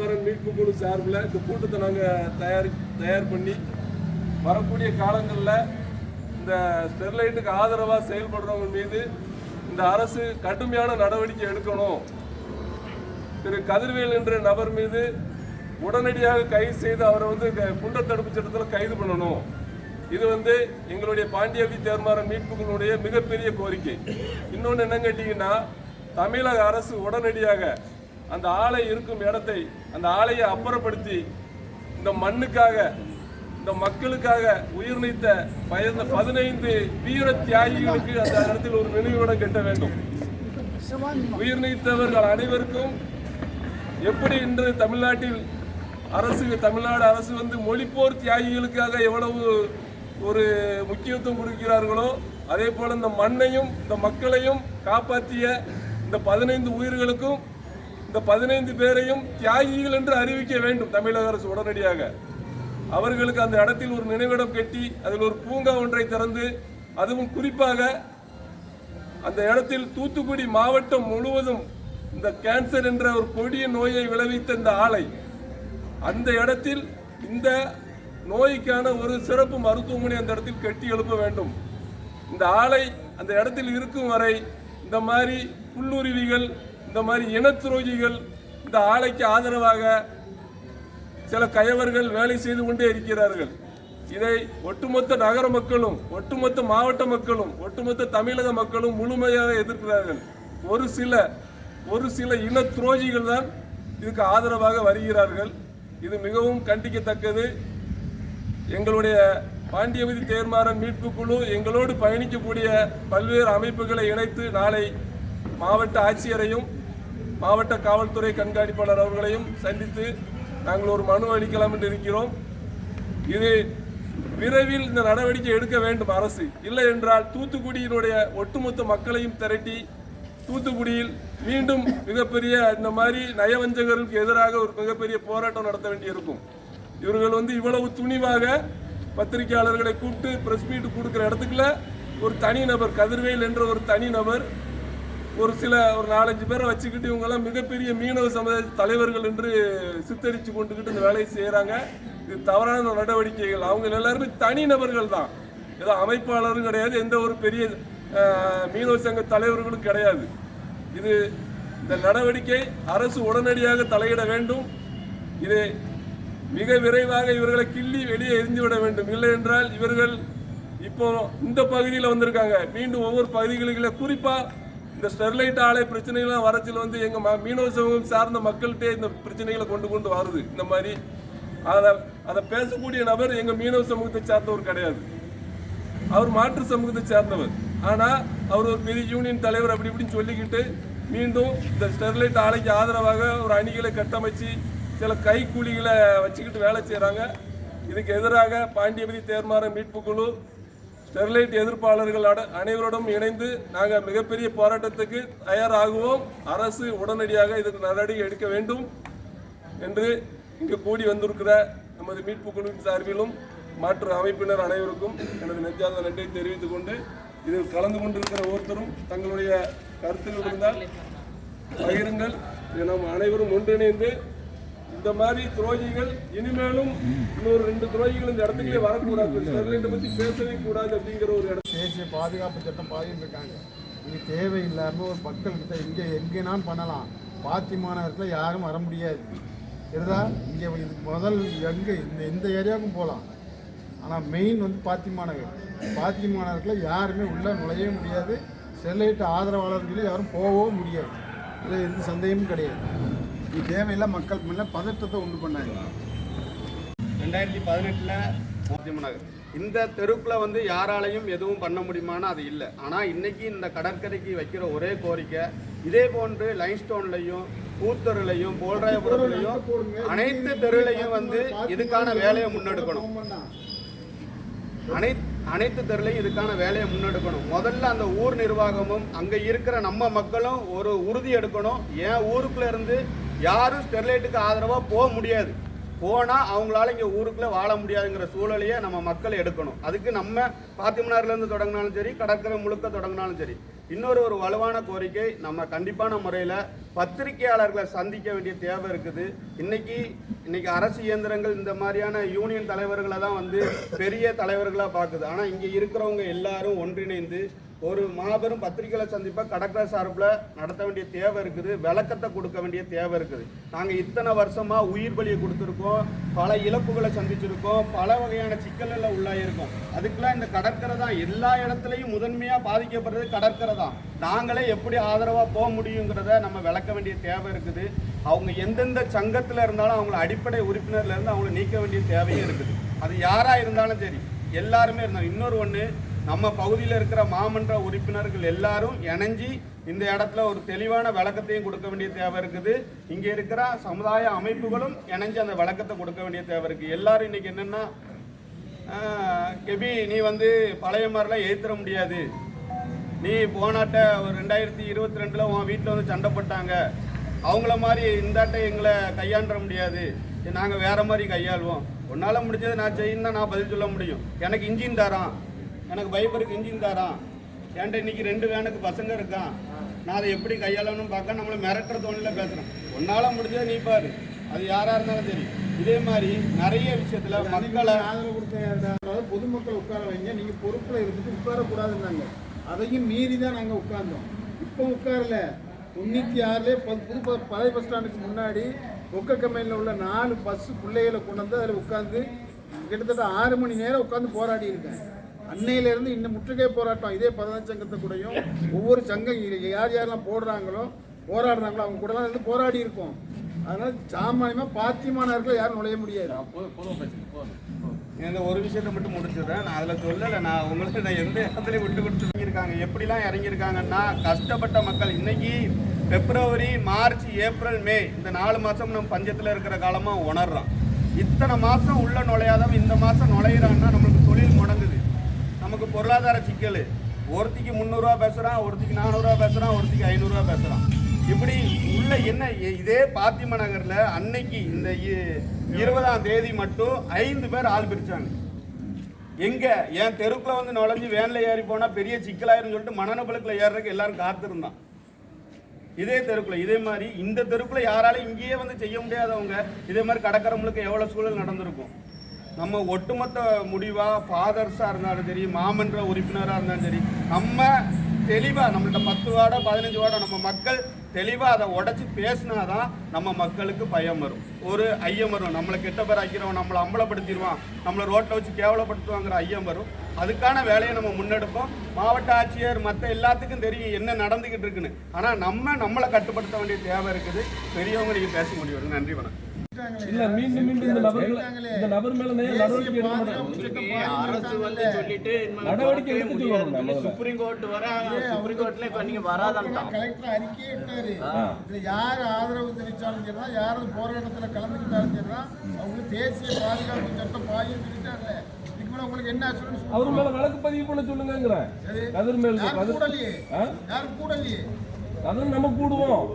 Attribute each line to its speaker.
Speaker 1: தேர்மாறன் மீட்பு குழு சார்பில் இந்த கூட்டத்தை நாங்கள் தயார் தயார் பண்ணி வரக்கூடிய காலங்களில் இந்த ஸ்டெர்லைட்டுக்கு ஆதரவாக செயல்படுறவங்க மீது இந்த அரசு கடுமையான நடவடிக்கை எடுக்கணும். திரு கதிர்வேல் என்ற நபர் மீது உடனடியாக கைது செய்து அவரை வந்து க- குண்டர் தடுப்பு சட்டத்தில் கைது பண்ணணும். இது வந்து எங்களுடைய பாண்டியவி தேர்மாறன் மீட்புகளுடைய மிகப்பெரிய கோரிக்கை. இன்னொன்று என்னன்னு கேட்டிங்கன்னா தமிழக அரசு உடனடியாக அந்த ஆலை இருக்கும் இடத்தை அந்த ஆலையை அப்புறப்படுத்தி இந்த மண்ணுக்காக இந்த மக்களுக்காக உயிர் நீத்த பயந்த பதினைந்து வீர தியாகிகளுக்கு அந்த இடத்தில் ஒரு நினைவிடம் கட்ட வேண்டும். உயிர் நீத்தவர்கள் அனைவருக்கும் எப்படி இன்று தமிழ்நாட்டில் அரசு தமிழ்நாடு அரசு வந்து மொழிப்போர் தியாகிகளுக்காக எவ்வளவு ஒரு முக்கியத்துவம் கொடுக்கிறார்களோ அதே போல இந்த மண்ணையும் இந்த மக்களையும் காப்பாற்றிய இந்த பதினைந்து உயிர்களுக்கும் இந்த பதினைந்து பேரையும் தியாகிகள் என்று அறிவிக்க வேண்டும் தமிழக அரசு உடனடியாக. அவர்களுக்கு அந்த இடத்தில் ஒரு நினைவிடம் கட்டி அதில் ஒரு பூங்கா ஒன்றை திறந்து அதுவும் குறிப்பாக அந்த இடத்தில் தூத்துக்குடி மாவட்டம் முழுவதும் இந்த கேன்சர் என்ற ஒரு கொடிய நோயை விளைவித்த இந்த ஆலை அந்த இடத்தில் இந்த நோய்க்கான ஒரு சிறப்பு மருத்துவமனை அந்த இடத்தில் கட்டி எழுப்ப வேண்டும். இந்த ஆலை அந்த இடத்தில் இருக்கும் வரை இந்த மாதிரி புல்லுருவிகள் இந்த மாதிரி இனத்துரோகிகள் இந்த ஆலைக்கு ஆதரவாக சில கயவர்கள் வேலை செய்து கொண்டே இருக்கிறார்கள். இதை ஒட்டுமொத்த நகர மக்களும் ஒட்டுமொத்த மாவட்ட மக்களும் ஒட்டுமொத்த தமிழக மக்களும் முழுமையாக எதிர்க்கிறார்கள். ஒரு சில ஒரு சில இன துரோகிகள் தான் இதுக்கு ஆதரவாக வருகிறார்கள். இது மிகவும் கண்டிக்கத்தக்கது. எங்களுடைய பாண்டியபதி தேர்மாறன் மீட்பு குழு எங்களோடு பயணிக்கக்கூடிய பல்வேறு அமைப்புகளை இணைத்து நாளை மாவட்ட ஆட்சியரையும் மாவட்ட காவல்துறை கண்காணிப்பாளர் அவர்களையும் சந்தித்து நாங்கள் ஒரு மனு அளிக்கலாம் என்று இருக்கிறோம். இது விரைவில் இந்த நடவடிக்கை எடுக்க வேண்டும் அரசு. இல்லை என்றால் தூத்துக்குடியினுடைய ஒட்டுமொத்த மக்களையும் திரட்டி தூத்துக்குடியில் மீண்டும் மிகப்பெரிய இந்த மாதிரி நயவஞ்சகர்களுக்கு எதிராக ஒரு மிகப்பெரிய போராட்டம் நடத்த வேண்டியிருக்கும். இவர்கள் வந்து இவ்வளவு துணிவாக பத்திரிகையாளர்களை கூப்பிட்டு பிரஸ் மீட் கொடுக்குற இடத்துக்குள்ள ஒரு தனிநபர் கதிர்வேல் என்ற ஒரு தனிநபர் ஒரு சில ஒரு நாலஞ்சு பேரை வச்சுக்கிட்டு இவங்கெல்லாம் மிகப்பெரிய மீனவ சமுதாய தலைவர்கள் என்று சித்தரித்து கொண்டுக்கிட்டு இந்த வேலையை செய்கிறாங்க இது தவறான நடவடிக்கைகள். அவங்க எல்லாருமே தனி நபர்கள் தான். ஏதோ அமைப்பாளரும் கிடையாது எந்த ஒரு பெரிய மீனவ சங்க தலைவர்களும் கிடையாது. இது இந்த நடவடிக்கை அரசு உடனடியாக தலையிட வேண்டும். இது மிக விரைவாக இவர்களை கிள்ளி வெளியே எரிந்துவிட வேண்டும். இல்லை என்றால் இவர்கள் இப்போ இந்த பகுதியில் வந்திருக்காங்க. மீண்டும் ஒவ்வொரு பகுதிகளுக்குள்ள குறிப்பாக இந்த ஸ்டெர்லைட் ஆலை பிரச்சனைகள்லாம் வரச்சில் வந்து எங்கள் ம- மீனவ சமூகம் சார்ந்த மக்கள்கிட்டே இந்த பிரச்சனைகளை கொண்டு கொண்டு வருது. இந்த மாதிரி அதை அதை பேசக்கூடிய நபர் எங்கள் மீனவ சமூகத்தை சார்ந்தவர் கிடையாது. அவர் மாற்று சமூகத்தை சேர்ந்தவர். ஆனால் அவர் ஒரு பெரிய யூனியன் தலைவர் அப்படி இப்படின்னு சொல்லிக்கிட்டு மீண்டும் இந்த ஸ்டெர்லைட் ஆலைக்கு ஆதரவாக ஒரு அணிகளை கட்டமைச்சு சில கைக்கூலிகளை வச்சுக்கிட்டு வேலை செய்கிறாங்க இதுக்கு எதிராக பாண்டியபதி தேர்மாற மீட்பு குழு ஸ்டெர்லைட் எதிர்ப்பாளர்கள் அட- அனைவரோடும் இணைந்து நாங்கள் மிகப்பெரிய போராட்டத்துக்கு தயாராகுவோம். அரசு உடனடியாக இதற்கு நடவடிக்கை எடுக்க வேண்டும் என்று இங்கு கூடி வந்திருக்கிற நமது மீட்பு குழுவின் சார்பிலும் மாற்று அமைப்பினர் அனைவருக்கும் எனது நெஞ்சார்ந்த நன்றியை தெரிவித்துக் கொண்டு இதில் கலந்து கொண்டிருக்கிற ஒவ்வொருத்தரும் தங்களுடைய கருத்துக்கள் இருந்தால் பகிருங்கள். நம் நாம் அனைவரும் ஒன்றிணைந்து இந்த மாதிரி துரோகிகள் இனிமேலும் இன்னொரு ரெண்டு துரோகிகள் இந்த இடத்துக்கே வரக்கூடாது. ஸ்டெர்லைட்டை பத்தி பேசவே கூடாது அப்படிங்கிற ஒரு இடம்.
Speaker 2: தேசிய பாதுகாப்பு சட்டம் பாதிட்டு இருக்காங்க. இது தேவையில்லாமல் ஒரு மக்கள்கிட்ட இங்கே எங்கேனாலும் பண்ணலாம். பாத்திமான இடத்துல யாரும் வர முடியாது. சரிதா இங்கே இது முதல் எங்கே இந்த இந்த ஏரியாவுக்கும் போகலாம். ஆனால் மெயின் வந்து பாத்திமா நகர் பாத்திமா நகரில் யாருமே உள்ளே நுழையவே முடியாது. ஸ்டெர்லைட் ஆதரவாளர்களும் யாரும் போகவும் முடியாது. இதில் எந்த சந்தேகமும் கிடையாது. இது தேவையில்லை மக்கள் முன்ன பதட்டத்தை உண்டு பண்ணாங்க.
Speaker 3: ரெண்டாயிரத்தி பதினெட்டில் நகர். இந்த தெருக்குள்ள வந்து யாராலையும் எதுவும் பண்ண முடியுமான்னு அது இல்லை. ஆனால் இன்னைக்கு இந்த கடற்கரைக்கு வைக்கிற ஒரே கோரிக்கை இதே போன்று லைன்ஸ்டோன்லையும் பூத்தருளையும் போல்ராயபுரத்துலையும் அனைத்து தெருலையும் வந்து இதுக்கான வேலையை முன்னெடுக்கணும். அனைத்து அனைத்து தெருலையும் இதுக்கான வேலையை முன்னெடுக்கணும். முதல்ல அந்த ஊர் நிர்வாகமும் அங்கே இருக்கிற நம்ம மக்களும் ஒரு உறுதி எடுக்கணும். ஏன் ஊருக்குள்ள இருந்து யாரும் ஸ்டெர்லைட்டுக்கு ஆதரவாக போக முடியாது. போனால் அவங்களால இங்கே ஊருக்குள்ளே வாழ முடியாதுங்கிற சூழலையே நம்ம மக்கள் எடுக்கணும். அதுக்கு நம்ம பாத்திமனார்லேருந்து தொடங்கினாலும் சரி கடற்கரை முழுக்க தொடங்கினாலும் சரி இன்னொரு ஒரு வலுவான கோரிக்கை நம்ம கண்டிப்பான முறையில் பத்திரிகையாளர்களை சந்திக்க வேண்டிய தேவை இருக்குது. இன்னைக்கு இன்னைக்கு அரசு இயந்திரங்கள் இந்த மாதிரியான யூனியன் தலைவர்களை தான் வந்து பெரிய தலைவர்களாக பார்க்குது. ஆனால் இங்கே இருக்கிறவங்க எல்லாரும் ஒன்றிணைந்து ஒரு மாபெரும் பத்திரிகைகளை சந்திப்பை கடற்கரை சார்பில் நடத்த வேண்டிய தேவை இருக்குது விளக்கத்தை கொடுக்க வேண்டிய தேவை இருக்குது. நாங்கள் இத்தனை வருஷமாக உயிர் பலியை கொடுத்துருக்கோம் பல இழப்புகளை சந்திச்சிருக்கோம் பல வகையான சிக்கல்களில் உள்ளாயிருக்கோம். அதுக்கெல்லாம் இந்த கடற்கரை தான். எல்லா இடத்துலையும் முதன்மையாக பாதிக்கப்படுறது கடற்கரை தான். நாங்களே எப்படி ஆதரவாக போக முடியுங்கிறத நம்ம விளக்க வேண்டிய தேவை இருக்குது. அவங்க எந்தெந்த சங்கத்தில் இருந்தாலும் அவங்கள அடிப்படை உறுப்பினர்லேருந்து அவங்கள நீக்க வேண்டிய தேவையும் இருக்குது. அது யாராக இருந்தாலும் சரி எல்லாருமே இருந்தாலும் இன்னொரு ஒன்று நம்ம பகுதியில் இருக்கிற மாமன்ற உறுப்பினர்கள் எல்லாரும் இணைஞ்சி இந்த இடத்துல ஒரு தெளிவான விளக்கத்தையும் கொடுக்க வேண்டிய தேவை இருக்குது. இங்கே இருக்கிற சமுதாய அமைப்புகளும் இணைஞ்சு அந்த விளக்கத்தை கொடுக்க வேண்டிய தேவை இருக்குது எல்லாரும் இன்னைக்கு என்னென்னா கெபி நீ வந்து பழைய மாதிரிலாம் ஏற்றுற முடியாது. நீ போனாட்ட ஒரு ரெண்டாயிரத்தி இருபத்தி ரெண்டில் உன் வீட்டில் வந்து சண்டை போட்டாங்க. அவங்கள மாதிரி இந்தாட்ட எங்களை கையாண்ட முடியாது. நாங்கள் வேறு மாதிரி கையாள்வோம். உன்னால் முடிஞ்சதை நான் செய்யணும் தான் நான் பதில் சொல்ல முடியும். எனக்கு இன்ஜின் தரான். எனக்கு பைபருக்கு இன்ஜின் தாரான் என்கிட்ட இன்னைக்கு ரெண்டு வேனுக்கு பசங்க இருக்கான் நான் அதை எப்படி கையாளணும்னு பார்க்க நம்மளை மிரட்டுற தோணில பேசுகிறேன் உன்னால் முடிஞ்சதை நீ பாரு. அது யாராக இருந்தாலும் சரி. இதே மாதிரி நிறைய விஷயத்தில் மக்களை
Speaker 2: ஆதரவு கொடுத்த அதாவது பொதுமக்கள் உட்கார வைங்க. நீங்க பொறுப்புல இருந்துட்டு உட்காரக்கூடாதுன்னாங்க அதையும் மீறி தான் நாங்க உட்கார்ந்தோம். இப்போ உட்காரல. தொண்ணூற்றி ஆறுலேயே புது பழைய பஸ் ஸ்டாண்டுக்கு முன்னாடி ஒக்க கம்பெனியில் உள்ள நாலு பஸ் பிள்ளைகளை கொண்டு வந்து அதில் உட்காந்து கிட்டத்தட்ட ஆறு மணி நேரம் உட்காந்து போராடி இருக்கேன் அன்னையிலேருந்து இன்னும் முற்றுகை போராட்டம் இதே பதினஞ்சு சங்கத்தை கூடயும் ஒவ்வொரு சங்கம் யார் யாரெல்லாம் போடுறாங்களோ போராடுறாங்களோ அவங்க கூடலாம் இருந்து போராடி இருக்கோம். அதனால சாமானியமாக பாத்தியமானவர்கள் யாரும் நுழைய முடியாது.
Speaker 3: இந்த ஒரு விஷயத்தை மட்டும் முடிச்சிடுறேன். நான் அதில் சொல்லலை நான் உங்களுக்கு நான் எந்த இடத்துலையும் விட்டு கொடுத்து இறங்கியிருக்காங்க எப்படிலாம் இறங்கியிருக்காங்கன்னா கஷ்டப்பட்ட மக்கள் இன்னைக்கு பிப்ரவரி மார்ச் ஏப்ரல் மே இந்த நாலு மாதம் நம்ம பஞ்சத்தில் இருக்கிற காலமாக உணர்றோம். இத்தனை மாதம் உள்ள நுழையாதவன் இந்த மாதம் நுழையிறான்னா நம்மளுக்கு தொழில் முடங்குது. நமக்கு பொருளாதார சிக்கல். ஒருத்திக்கு முந்நூறுரூவா பேசுகிறான் ஒருத்திக்கு நானூறுரூவா பேசுகிறான் ஒருத்திக்கு ஐநூறுரூவா பேசுகிறான் இப்படி உள்ள என்ன இதே பாத்திம நகரில் அன்னைக்கு இந்த இ- இருபதாம் தேதி மட்டும் ஐந்து பேர் ஆள் பிரித்தாங்க எங்கே? என் தெருக்குள்ள வந்து நுழைஞ்சு வேனில் ஏறி போனால் பெரிய சிக்கலாயிருன்னு சொல்லிட்டு மனநபலுக்கில் ஏறுறதுக்கு எல்லாரும் காத்திருந்தான். இதே தெருக்குள்ள இதே மாதிரி இந்த தெருக்குள்ள யாராலும் இங்கேயே வந்து செய்ய முடியாதவங்க இதே மாதிரி கடற்கரை முழுக்க எவ்வளவு சூழல் நடந்திருக்கும். நம்ம ஒட்டுமொத்த முடிவாக ஃபாதர்ஸாக இருந்தாலும் சரி மாமன்ற உறுப்பினராக இருந்தாலும் சரி நம்ம தெளிவாக நம்மள்ட்ட பத்து வாடம் பதினஞ்சு வாடம் நம்ம மக்கள் தெளிவாக அதை உடச்சி பேசினா தான் நம்ம மக்களுக்கு பயம் வரும். ஒரு ஐயம் வரும். நம்மளை கெட்ட பேர் ஆக்கிடுவோம் நம்மளை அம்பலப்படுத்திடுவான் நம்மளை ரோட்டில் வச்சு கேவலப்படுத்துவாங்கிற ஐயம் வரும். அதுக்கான வேலையை நம்ம முன்னெடுப்போம். மாவட்ட ஆட்சியர் மற்ற எல்லாத்துக்கும் தெரியும் என்ன நடந்துக்கிட்டு இருக்குன்னு. ஆனால் நம்ம நம்மளை கட்டுப்படுத்த வேண்டிய தேவை இருக்குது. பெரியவங்க நீங்கள் பேச முடியும். நன்றி வணக்கம்.
Speaker 1: இல்ல மீண்டும் மீண்டும் இந்த நபர்கள் இந்த நபர் மேல நேர நடவடிக்கை எடுக்க
Speaker 4: அரசு வந்து சொல்லிட்டு
Speaker 1: நடவடிக்கை எடுத்துட்டு.
Speaker 4: சுப்ரீம் கோர்ட் வர சுப்ரீம் கோர்ட்ல இப்ப நீங்க வராதான்ட்டான்
Speaker 2: கலெக்டர் அறிக்கையே இட்டாரு இதுல யார் ஆதரவு தெரிவிச்சாலும் சரிதான் யார் போராட்டத்துல கலந்துக்கிட்டாலும் சரிதான். அவங்களுக்கு தேசிய பாதுகாப்பு சட்டம் பாயும் மேல உங்களுக்கு என்ன
Speaker 1: அவர் மேல வழக்கு பதிவு பண்ண சொல்லுங்கிறேன் கதிர் மேல் கதிர்
Speaker 2: கூடலையே?
Speaker 1: கதிர் நம்ம கூடுவோம்.